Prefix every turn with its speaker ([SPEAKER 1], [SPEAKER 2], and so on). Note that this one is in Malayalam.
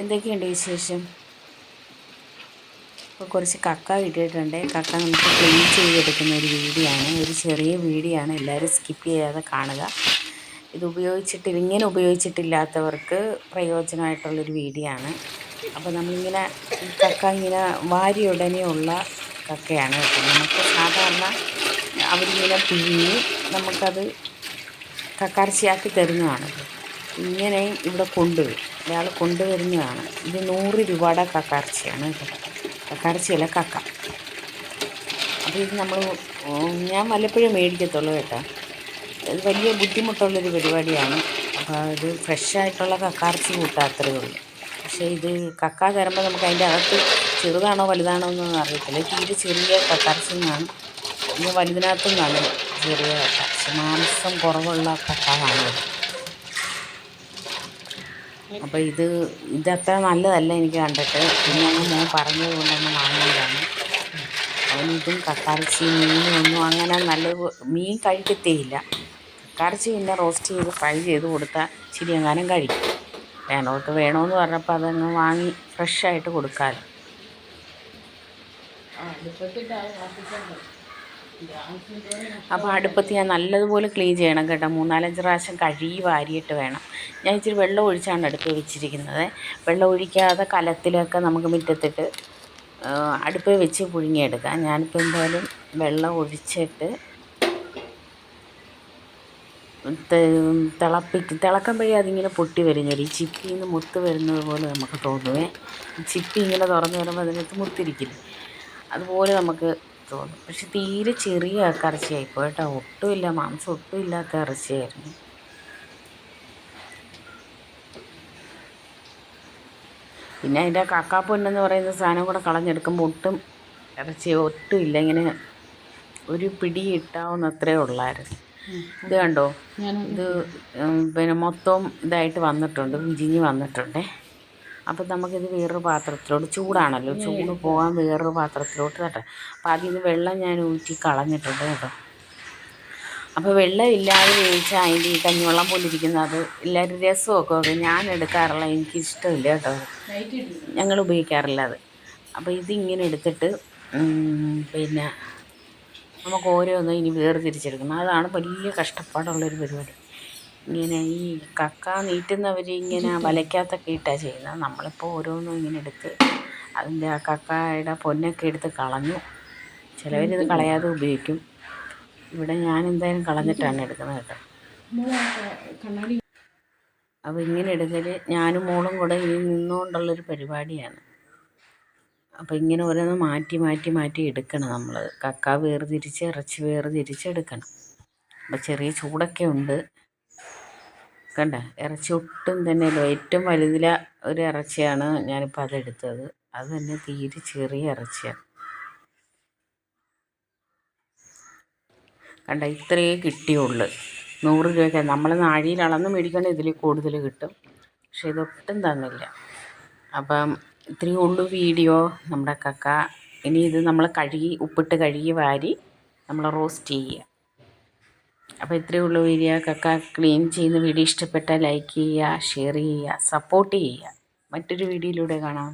[SPEAKER 1] എന്തൊക്കെയുണ്ട് വിശേഷം? ഇപ്പോൾ കുറച്ച് കക്ക കിട്ടിയിട്ടുണ്ട്. കക്ക നമുക്ക് ക്ലീൻ ചെയ്തെടുക്കുന്ന ഒരു വീഡിയോ ആണ് ഒരു ചെറിയ വീഡിയോ ആണ് എല്ലാവരും സ്കിപ്പ് ചെയ്യാതെ കാണുക. ഇത് ഉപയോഗിച്ചിട്ട് ഇങ്ങനെ ഉപയോഗിച്ചിട്ടില്ലാത്തവർക്ക് പ്രയോജനമായിട്ടുള്ളൊരു വീഡിയോ ആണ് അപ്പോൾ നമ്മളിങ്ങനെ കക്ക ഇങ്ങനെ വാരി ഉടനെയുള്ള കക്കയാണ് നമുക്ക് സാധാരണ അവരിങ്ങനെ പിഴിഞ്ഞ് നമുക്കത് കക്കാർച്ചയാക്കി തരുന്നതാണ്. ഇങ്ങനെയും ഇവിടെ കൊണ്ടുവരും. ഒരാൾ കൊണ്ടുവരുന്നതാണ്. ഇത് നൂറ് രൂപയുടെ കക്കാർച്ചയാണ് കക്കാർച്ചയല്ല കക്ക. അപ്പോൾ ഇത് നമ്മൾ ഞാൻ വല്ലപ്പോഴും മേടിക്കത്തുള്ളൂ കേട്ടോ. ഇത് വലിയ ബുദ്ധിമുട്ടുള്ളൊരു പരിപാടിയാണ്. അപ്പോൾ ഇത് ഫ്രഷായിട്ടുള്ള കക്കാർച്ചി കൂട്ടാത്രേ ഉള്ളൂ. പക്ഷേ ഇത് കക്ക തരുമ്പോൾ നമുക്ക് അതിന്റെ അകത്ത് ചെറുതാണോ വലുതാണോ എന്നൊന്നും അറിയത്തില്ല. തീരെ ചെറിയ കക്കാർച്ചി എന്നാണ് ഇന്ന് വലുതിനകത്തും നിന്നാണ് ചെറിയ കക്കാർച്ചി മാംസം കുറവുള്ള കക്ക കാണുന്നത് അപ്പോൾ ഇത് ഇതത്ര നല്ലതല്ല എനിക്ക് കണ്ടിട്ട്. പിന്നെ അങ്ങ് മോൻ പറഞ്ഞത് കൊണ്ടൊന്ന് വാങ്ങിയതാണ്. അവനിതും കക്കാർച്ചി മീനും ഒന്നും അങ്ങനെ നല്ല മീൻ കഴിക്കത്തേയില്ല. കക്കാർച്ചി പിന്നെ റോസ്റ്റ് ചെയ്ത് ഫ്രൈ ചെയ്ത് കൊടുത്താൽ ശരിയെങ്ങാനും കഴിക്കും. വേണോട്ട് വേണമെന്ന് പറഞ്ഞപ്പോൾ അതങ്ങ് വാങ്ങി ഫ്രഷായിട്ട് കൊടുക്കാമല്ലോ അപ്പോൾ അടുപ്പത്ത് ഞാൻ നല്ലതുപോലെ ക്ലീൻ ചെയ്യണം കേട്ടോ. മൂന്നാലഞ്ച് പ്രാവശ്യം കഴുകി വാരിയിട്ട് വേണം. ഞാൻ ഇച്ചിരി വെള്ളം ഒഴിച്ചാണ് അടുപ്പ് വെച്ചിരിക്കുന്നത്. വെള്ളം ഒഴിക്കാതെ കലത്തിലൊക്കെ നമുക്ക് മുറ്റത്തിട്ട് അടുപ്പ് വെച്ച് പുഴുങ്ങിയെടുക്കാം. ഞാനിപ്പോൾ എന്തായാലും വെള്ളം ഒഴിച്ചിട്ട് തിളപ്പിക്കും തിളക്കുമ്പോഴേ അതിങ്ങനെ പൊട്ടി വരുന്നൊരു ചിപ്പിൽ നിന്ന് മുത്ത് വരുന്നത് പോലെ നമുക്ക് തോന്നുവേ. ചിപ്പി ഇങ്ങനെ തുറന്നു വരുമ്പോൾ അതിനകത്ത് മുത്തിരിക്കില്ലേ? അതുപോലെ നമുക്ക് തോന്നും. പക്ഷെ തീരെ ചെറിയ ഇറച്ചിയായിപ്പോയി കേട്ടോ. ഒട്ടുമില്ല. മാംസം ഒട്ടുമില്ലാത്ത ഇറച്ചിയായിരുന്നു പിന്നെ അതിന്റെ കക്കാപ്പൊന്നെന്ന് പറയുന്ന സാധനം കൂടെ കളഞ്ഞെടുക്കുമ്പോൾ ഒട്ടും ഇറച്ചി ഒട്ടുമില്ല. ഇങ്ങനെ ഒരു പിടി ഇട്ടാവുന്നത്രേ ഉള്ളായിരുന്നു. ഇത് കണ്ടോ? ഇത് പിന്നെ മൊത്തം ഇതായിട്ട് വന്നിട്ടുണ്ട്. വിരിഞ്ഞ് വന്നിട്ടുണ്ടേ. അപ്പം നമുക്കിത് വേറൊരു പാത്രത്തിലോട്ട് ചൂടാണല്ലോ. ചൂട് പോകാൻ വേറൊരു പാത്രത്തിലോട്ട് തട്ടെ അപ്പം അതിൽ നിന്ന് വെള്ളം ഞാൻ ഊറ്റി കളഞ്ഞിട്ടുണ്ട് കേട്ടോ. അപ്പോൾ വെള്ളം ഇല്ലാതെ വേവിച്ചാൽ അതിന്റെ ഈ കഞ്ഞിവെള്ളം പോലിരിക്കുന്ന അത് എല്ലാവരും രസമൊക്കെ ഒക്കെ ഞാൻ എടുക്കാറില്ല എനിക്കിഷ്ടമില്ല കേട്ടോ. ഞങ്ങൾ ഉപയോഗിക്കാറില്ല അത്. അപ്പോൾ ഇതിങ്ങനെ എടുത്തിട്ട് പിന്നെ നമുക്ക് ഓരോന്നും ഇനി വേർതിരിച്ചെടുക്കണം. അതാണ് വലിയ കഷ്ടപ്പാടുള്ളൊരു പരിപാടി. ഇങ്ങനെ ഈ കക്ക നീട്ടുന്നവർ ഇങ്ങനെ വലയ്ക്കകത്തൊക്കെ ഇട്ടാണ് ചെയ്യുന്നത് നമ്മളിപ്പോൾ ഓരോന്നും ഇങ്ങനെ എടുത്ത് അതിന്റെ ആ കക്കയുടെ പൊന്നൊക്കെ എടുത്ത് കളഞ്ഞു. ചിലവരിത് കളയാതെ ഉപയോഗിക്കും. ഇവിടെ ഞാൻ എന്തായാലും കളഞ്ഞിട്ടാണ് എടുക്കുന്നത് കേട്ടോ. അപ്പോൾ ഇങ്ങനെ എടുക്കൽ ഞാനും മോളും കൂടെ ഇനി നിന്നുകൊണ്ടുള്ളൊരു പരിപാടിയാണ്. അപ്പോൾ ഇങ്ങനെ ഓരോന്ന് മാറ്റി മാറ്റി മാറ്റി എടുക്കണം നമ്മൾ കക്ക വേർതിരിച്ച് ഇറച്ചി വേർതിരിച്ച് എടുക്കണം. അപ്പോൾ ചെറിയ ചൂടൊക്കെ ഉണ്ട്. കണ്ട ഇറച്ചി ഒട്ടും തന്നെ ഏറ്റവും വലുതില ഒരു ഇറച്ചിയാണ് ഞാനിപ്പോൾ അതെടുത്തത്. അത് തന്നെ തീരെ ചെറിയ ഇറച്ചിയാണ് കണ്ട ഇത്രയേ കിട്ടിയുള്ളൂ. നൂറ് രൂപയ്ക്ക്. നമ്മൾ നാഴിയിൽ അളന്ന് മേടിക്കണ ഇതിൽ കൂടുതൽ കിട്ടും. പക്ഷെ ഇതൊട്ടും തന്നില്ല. അപ്പം ഇത്രയേ ഉള്ളൂ വീഡിയോ. നമ്മുടെ കക്ക. ഇനി ഇത് നമ്മൾ കഴുകി ഉപ്പിട്ട് കഴുകി വാരി നമ്മൾ റോസ്റ്റ് ചെയ്യുക. അപ്പോൾ ഇത്രയേ ഉള്ളൂ വീഡിയോ. കക്ക ക്ലീൻ ചെയ്യുന്ന വീഡിയോ ഇഷ്ടപ്പെട്ടാൽ ലൈക്ക് ചെയ്യുക ഷെയർ ചെയ്യുക സപ്പോർട്ട് ചെയ്യുക. മറ്റൊരു വീഡിയോയിലൂടെ കാണാം.